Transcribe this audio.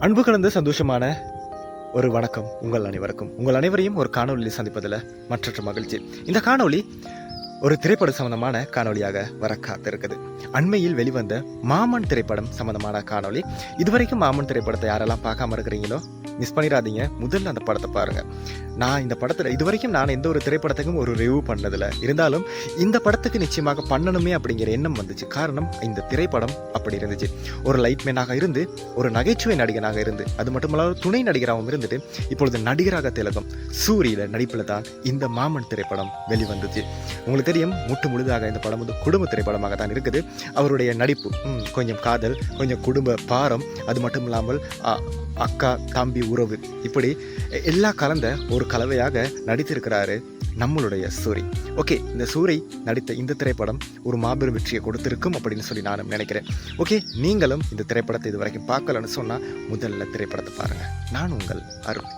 அன்பு கலந்த சந்தோஷமான ஒரு வணக்கம் உங்கள் அனைவருக்கும். உங்கள் அனைவரையும் ஒரு காணொலியில் சந்திப்பதில் மற்றற்ற மகிழ்ச்சி. இந்த காணொளி ஒரு திரைப்பட சம்பந்தமான காணொளியாக வர காத்திருக்குது. அண்மையில் வெளிவந்த மாமன் திரைப்படம் சம்பந்தமான காணொளி. இதுவரைக்கும் மாமன் திரைப்படத்தை யாரெல்லாம் பார்க்காம இருக்கிறீங்களோ மிஸ் பண்ணிடாதீங்க. முதல்ல அந்த படத்தை பாருங்க. நான் இந்த படத்தில் இதுவரைக்கும் நான் எந்த ஒரு திரைப்படத்துக்கும் ஒரு ரிவ்யூ பண்ணதில்ல. இருந்தாலும் இந்த படத்துக்கு நிச்சயமாக பண்ணணுமே அப்படிங்கிற எண்ணம் வந்துச்சு. காரணம் இந்த திரைப்படம் அப்படி இருந்துச்சு. ஒரு லைட்மேனாக இருந்து ஒரு நகைச்சுவை நடிகனாக இருந்து அது மட்டும் இல்லாமல் துணை நடிகராகவும் இருந்துட்டு இப்பொழுது நடிகராக திலகம் சூரியில நடிப்பில் தான் இந்த மாமன் திரைப்படம் வெளிவந்துச்சு. உங்களுக்கு தெரியும் முட்டு முழுதாக இந்த படம் வந்து குடும்ப திரைப்படமாக தான் இருக்குது. அவருடைய நடிப்பு கொஞ்சம் காதல் கொஞ்சம் குடும்ப பாரம் அது மட்டும் இல்லாமல் அ, அக்கா தம்பி உறவு. இப்படி எல்லா கலந்த ஒரு கலவையாக நடித்திருக்கிறாரு நம்மளுடைய சூரி. ஓகே இந்த சூரி நடித்த இந்த திரைப்படம் ஒரு மாபெரும் வெற்றியை கொடுத்திருக்கும் அப்படின்னு சொல்லி நானும் நினைக்கிறேன். ஓகே நீங்களும் இந்த திரைப்படத்தை இது வரைக்கும் பார்க்கலன்னு சொன்னால் முதல்ல திரைப்படத்தை பாருங்கள் நான் உங்கள் அருள்